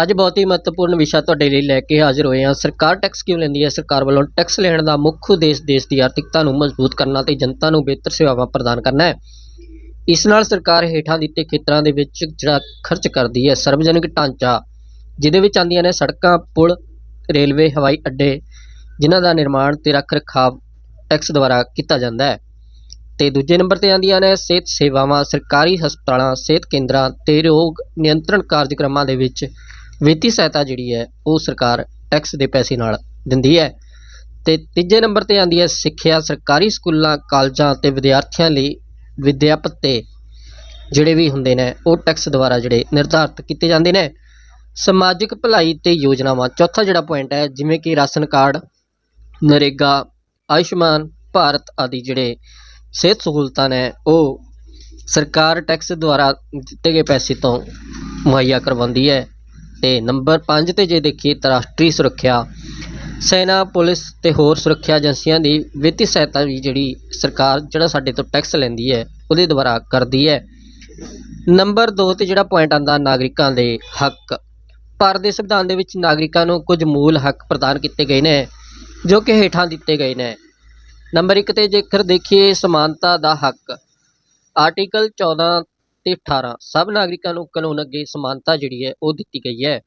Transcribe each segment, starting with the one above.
ਅੱਜ ਬਹੁਤ ਹੀ ਮਹੱਤਵਪੂਰਨ ਵਿਸ਼ਾ ਤੁਹਾਡੇ ਲਈ ਲੈ ਕੇ ਹਾਜ਼ਰ ਹੋਏ ਹਾਂ। ਸਰਕਾਰ ਟੈਕਸ ਕਿਉਂ ਲੈਂਦੀ ਹੈ? ਸਰਕਾਰ ਵੱਲੋਂ ਟੈਕਸ ਲੈਣ ਦਾ ਮੁੱਖ ਉਦੇਸ਼ ਦੇਸ਼ ਦੀ ਆਰਥਿਕਤਾ ਨੂੰ ਮਜ਼ਬੂਤ ਕਰਨਾ ਤੇ ਜਨਤਾ ਨੂੰ ਬਿਹਤਰ ਸੇਵਾਵਾਂ ਪ੍ਰਦਾਨ ਕਰਨਾ ਹੈ। ਇਸ ਨਾਲ ਸਰਕਾਰ ਹੇਠਾਂ ਦਿੱਤੇ ਖੇਤਰਾਂ ਦੇ ਵਿੱਚ ਜਿਹੜਾ ਖਰਚ ਕਰਦੀ ਹੈ, ਸਰਵਜਨਿਕ ਢਾਂਚਾ, ਜਿਹਦੇ ਵਿੱਚ ਆਉਂਦੀਆਂ ਨੇ ਸੜਕਾਂ, ਪੁਲ, ਰੇਲਵੇ, ਹਵਾਈ ਅੱਡੇ, ਜਿਨ੍ਹਾਂ ਦਾ ਨਿਰਮਾਣ ਤੇ ਰੱਖ ਰਖਾਵ ਟੈਕਸ ਦੁਆਰਾ ਕੀਤਾ ਜਾਂਦਾ ਹੈ। ਤੇ ਦੂਜੇ ਨੰਬਰ ਤੇ ਆਉਂਦੀਆਂ ਨੇ ਸਿਹਤ ਸੇਵਾਵਾਂ, ਸਰਕਾਰੀ ਹਸਪਤਾਲਾਂ, ਸਿਹਤ ਕੇਂਦਰਾਂ ਤੇ ਰੋਗ ਨਿਯੰਤਰਣ ਕਾਰਜਕ੍ਰਮਾਂ ਦੇ ਵਿੱਚ ਵਿੱਤੀ ਸਹਾਇਤਾ ਜਿਹੜੀ ਹੈ, ਉਹ ਸਰਕਾਰ ਟੈਕਸ ਦੇ ਪੈਸੇ ਨਾਲ ਦਿੰਦੀ ਹੈ। ਤੇ ਤੀਜੇ ਨੰਬਰ ਤੇ ਆਉਂਦੀ ਹੈ ਸਿੱਖਿਆ। ਸਰਕਾਰੀ ਸਕੂਲਾਂ, ਕਾਲਜਾਂ ਤੇ ਵਿਦਿਆਰਥੀਆਂ ਲਈ ਵਿਦਿਆ ਭੱਤੇ ਜਿਹੜੇ ਵੀ ਹੁੰਦੇ ਨੇ, ਉਹ ਟੈਕਸ ਦੁਆਰਾ ਜਿਹੜੇ ਨਿਰਧਾਰਤ ਕੀਤੇ ਜਾਂਦੇ ਨੇ। ਸਮਾਜਿਕ ਭਲਾਈ ਤੇ ਯੋਜਨਾਵਾਂ। ਚੌਥਾ ਜਿਹੜਾ ਪੁਆਇੰਟ ਹੈ, ਜਿਵੇਂ ਕਿ ਰਾਸ਼ਨ ਕਾਰਡ, ਨਰੇਗਾ, ਆਯੁਸ਼ਮਾਨ ਭਾਰਤ ਆਦਿ ਜਿਹੜੇ ਸਿਹਤ ਸਹੂਲਤਾਂ ਨੇ, ਉਹ ਸਰਕਾਰ ਟੈਕਸ ਦੁਆਰਾ ਦਿੱਤੇ ਗਏ ਪੈਸੇ ਤੋਂ ਮੁਹੱਈਆ ਕਰਵਾਉਂਦੀ ਹੈ। ਤੇ ਨੰਬਰ 5 ਤੇ ਜੇ ਦੇਖੀਏ ਤਾਂ ਰਾਸ਼ਟਰੀ ਸੁਰੱਖਿਆ, ਸੈਨਾ, ਪੁਲਿਸ ਤੇ ਹੋਰ ਸੁਰੱਖਿਆ ਏਜੰਸੀਆਂ ਦੀ ਵਿੱਤੀ ਸਹਾਇਤਾ ਵੀ ਜਿਹੜੀ ਸਰਕਾਰ ਜਿਹੜਾ ਸਾਡੇ ਤੋਂ ਟੈਕਸ ਲੈਂਦੀ ਹੈ, ਉਹਦੇ ਦੁਆਰਾ ਕਰਦੀ ਹੈ। ਨੰਬਰ 2 ਤੇ ਜਿਹੜਾ ਪੁਆਇੰਟ ਆਂਦਾ ਨਾਗਰਿਕਾਂ ਦੇ ਹੱਕ, ਭਾਰਤ ਦੇ ਸੰਵਿਧਾਨ ਦੇ ਵਿੱਚ ਨਾਗਰਿਕਾਂ ਨੂੰ ਕੁਝ ਮੂਲ ਹੱਕ ਪ੍ਰਦਾਨ ਕੀਤੇ ਗਏ ਨੇ, ਜੋ ਕਿ ਹੇਠਾਂ ਦਿੱਤੇ ਗਏ ਨੇ। ਨੰਬਰ 1 ਤੇ ਜੇਕਰ ਦੇਖੀਏ ਸਮਾਨਤਾ ਦਾ ਹੱਕ ਆਰਟੀਕਲ 14 ਤੇ 18 ਸਭ ਨਾਗਰਿਕਾਂ ਨੂੰ ਕਾਨੂੰਨ ਅੱਗੇ ਸਮਾਨਤਾ ਜਿਹੜੀ ਹੈ ਉਹ ਦਿੱਤੀ ਗਈ ਹੈ।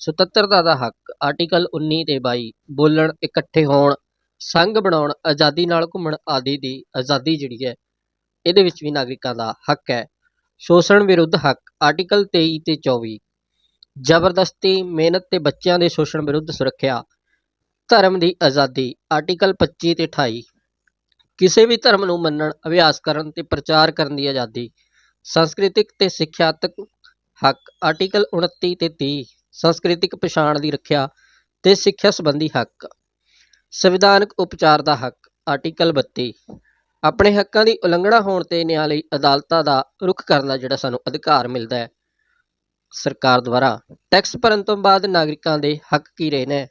ਸੁਤੰਤਰਤਾ ਦਾ ਹੱਕ ਆਰਟੀਕਲ 19 ਤੇ 22 ਬੋਲਣ, ਇਕੱਠੇ ਹੋਣ, ਸੰਘ ਬਣਾਉਣ, ਆਜ਼ਾਦੀ ਨਾਲ ਘੁੰਮਣ ਆਦਿ ਦੀ ਆਜ਼ਾਦੀ ਜਿਹੜੀ ਹੈ, ਇਹਦੇ ਵਿੱਚ ਵੀ ਨਾਗਰਿਕਾਂ ਦਾ ਹੱਕ ਹੈ। ਸ਼ੋਸ਼ਣ ਵਿਰੁੱਧ ਹੱਕ ਆਰਟੀਕਲ 23 ਤੇ 24 ਜ਼ਬਰਦਸਤੀ, ਮਿਹਨਤ ਤੇ ਬੱਚਿਆਂ ਦੇ ਸ਼ੋਸ਼ਣ ਵਿਰੁੱਧ ਸੁਰੱਖਿਆ, ਧਰਮ ਦੀ ਆਜ਼ਾਦੀ ਆਰਟੀਕਲ 25 ਤੇ 28 ਕਿਸੇ ਵੀ ਧਰਮ ਨੂੰ ਮੰਨਣ, ਅਭਿਆਸ ਕਰਨ ਤੇ ਪ੍ਰਚਾਰ ਕਰਨ ਦੀ ਆਜ਼ਾਦੀ ਸੰਸਕ੍ਰਿਤਿਕ ਤੇ ਸਿੱਖਿਆਤਕ ਹੱਕ ਆਰਟੀਕਲ 29 ਤੇ 30 ਸੰਸਕ੍ਰਿਤਿਕ ਪਛਾਣ ਦੀ ਰੱਖਿਆ ਤੇ ਸਿੱਖਿਆ ਸੰਬੰਧੀ ਹੱਕ। ਸੰਵਿਧਾਨਕ ਉਪਚਾਰ ਦਾ ਹੱਕ ਆਰਟੀਕਲ 32 ਆਪਣੇ ਹੱਕਾਂ ਦੀ ਉਲੰਘਣਾ ਹੋਣ ਤੇ ਨਿਆਂ ਲਈ ਅਦਾਲਤਾਂ ਦਾ ਰੁਖ ਕਰਨ ਦਾ ਜਿਹੜਾ ਸਾਨੂੰ ਅਧਿਕਾਰ ਮਿਲਦਾ ਹੈ। ਸਰਕਾਰ ਦੁਆਰਾ ਟੈਕਸ ਭਰਨ ਤੋਂ ਬਾਅਦ ਨਾਗਰਿਕਾਂ ਦੇ ਹੱਕ ਕੀ ਰਹੇ ਨੇ?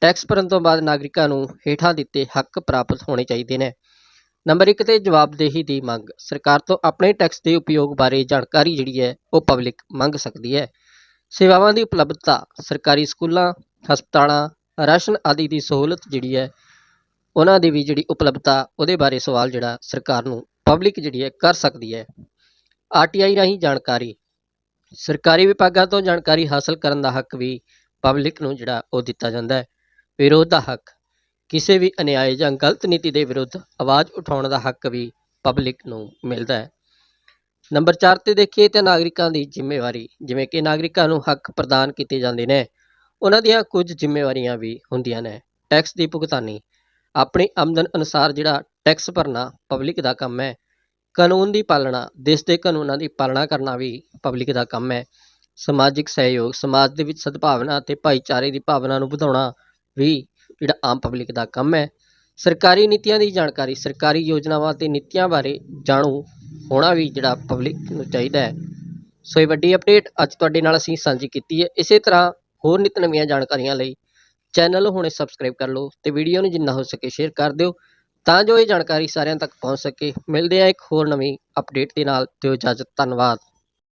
ਟੈਕਸ ਭਰਨ ਤੋਂ ਬਾਅਦ ਨਾਗਰਿਕਾਂ ਨੂੰ ਹੇਠਾਂ ਦਿੱਤੇ ਹੱਕ ਪ੍ਰਾਪਤ ਹੋਣੇ ਚਾਹੀਦੇ ਨੇ। ਨੰਬਰ 1 ਤੇ ਜਵਾਬਦੇਹੀ ਦੀ ਮੰਗ। ਸਰਕਾਰ ਤੋਂ ਆਪਣੇ ਟੈਕਸ ਦੇ ਉਪਯੋਗ ਬਾਰੇ ਜਾਣਕਾਰੀ ਜਿਹੜੀ ਹੈ, ਉਹ ਪਬਲਿਕ ਮੰਗ ਸਕਦੀ ਹੈ। ਸੇਵਾਵਾਂ ਦੀ ਉਪਲਬਧਤਾ, ਸਰਕਾਰੀ ਸਕੂਲਾਂ, ਹਸਪਤਾਲਾਂ, ਰਾਸ਼ਨ ਆਦਿ ਦੀ ਸਹੂਲਤ ਜਿਹੜੀ ਹੈ, ਉਹਨਾਂ ਦੀ ਵੀ ਜਿਹੜੀ ਉਪਲਬਧਤਾ, ਉਹਦੇ ਬਾਰੇ ਸਵਾਲ ਜਿਹੜਾ ਸਰਕਾਰ ਨੂੰ ਪਬਲਿਕ ਜਿਹੜੀ ਹੈ, ਕਰ ਸਕਦੀ ਹੈ। ਆਰਟੀਆਈ ਰਾਹੀਂ ਜਾਣਕਾਰੀ। ਸਰਕਾਰੀ ਵਿਭਾਗਾਂ ਤੋਂ ਜਾਣਕਾਰੀ ਹਾਸਲ ਕਰਨ ਦਾ ਹੱਕ ਵੀ ਪਬਲਿਕ ਨੂੰ ਜਿਹੜਾ ਉਹ ਦਿੱਤਾ ਜਾਂਦਾ ਹੈ। ਵਿਰੋਧ ਦਾ ਹੱਕ। ਕਿਸੇ ਵੀ ਅਨਿਆਏ ਜਾਂ ਗਲਤ ਨੀਤੀ ਦੇ ਵਿਰੁੱਧ ਆਵਾਜ਼ ਉਠਾਉਣ ਦਾ ਹੱਕ ਵੀ ਪਬਲਿਕ ਨੂੰ ਮਿਲਦਾ ਹੈ। ਨੰਬਰ 4 ਤੇ ਦੇਖੀਏ ਤਾਂ ਨਾਗਰਿਕਾਂ ਦੀ ਜ਼ਿੰਮੇਵਾਰੀ, ਜਿਵੇਂ ਕਿ ਨਾਗਰਿਕਾਂ ਨੂੰ ਹੱਕ ਪ੍ਰਦਾਨ ਕੀਤੇ ਜਾਂਦੇ ਨੇ, ਉਹਨਾਂ ਦੀਆਂ ਕੁਝ ਜ਼ਿੰਮੇਵਾਰੀਆਂ ਵੀ ਹੁੰਦੀਆਂ ਨੇ। ਟੈਕਸ ਦੀ ਭੁਗਤਾਨੀ, ਆਪਣੀ ਆਮਦਨ ਅਨੁਸਾਰ ਜਿਹੜਾ ਟੈਕਸ ਭਰਨਾ ਪਬਲਿਕ ਦਾ ਕੰਮ ਹੈ, ਕਾਨੂੰਨ ਦੀ ਪਾਲਣਾ, ਦੇਸ਼ ਦੇ ਕਾਨੂੰਨਾਂ ਦੀ ਪਾਲਣਾ ਕਰਨਾ ਵੀ ਪਬਲਿਕ ਦਾ ਕੰਮ ਹੈ। ਸਮਾਜਿਕ ਸਹਿਯੋਗ, ਸਮਾਜ ਦੇ ਵਿੱਚ ਸਦਭਾਵਨਾ ਅਤੇ ਭਾਈਚਾਰੇ ਦੀ ਭਾਵਨਾ ਨੂੰ ਵਧਾਉਣਾ ਵੀ ਜਿਹੜਾ ਆਮ ਪਬਲਿਕ ਦਾ ਕੰਮ ਹੈ। ਸਰਕਾਰੀ ਨੀਤੀਆਂ ਦੀ ਜਾਣਕਾਰੀ, ਸਰਕਾਰੀ ਯੋਜਨਾਵਾਂ ਤੇ ਨੀਤੀਆਂ ਬਾਰੇ ਜਾਣੂ ਹੋਣਾ ਵੀ ਜਿਹੜਾ ਪਬਲਿਕ ਨੂੰ ਚਾਹੀਦਾ ਹੈ। ਸੋ ਇਹ ਵੱਡੀ ਅਪਡੇਟ ਅੱਜ ਤੁਹਾਡੇ ਨਾਲ ਅਸੀਂ ਸਾਂਝੀ ਕੀਤੀ ਹੈ। ਇਸੇ ਤਰ੍ਹਾਂ ਹੋਰ ਨਿਤ ਨਵੀਆਂ ਜਾਣਕਾਰੀਆਂ ਲਈ ਚੈਨਲ ਹੁਣੇ ਸਬਸਕ੍ਰਾਈਬ ਕਰ ਲਓ ਤੇ ਵੀਡੀਓ ਨੂੰ ਜਿੰਨਾ ਹੋ ਸਕੇ ਸ਼ੇਅਰ ਕਰ ਦਿਓ ਤਾਂ ਜੋ ਇਹ ਜਾਣਕਾਰੀ ਸਾਰਿਆਂ ਤੱਕ ਪਹੁੰਚ ਸਕੇ। ਮਿਲਦੇ ਆ ਇੱਕ ਹੋਰ ਨਵੀਂ ਅਪਡੇਟ ਦੇ ਨਾਲ। ਦਿਓ ਇਜਾਜ਼ਤ ਧੰਨਵਾਦ।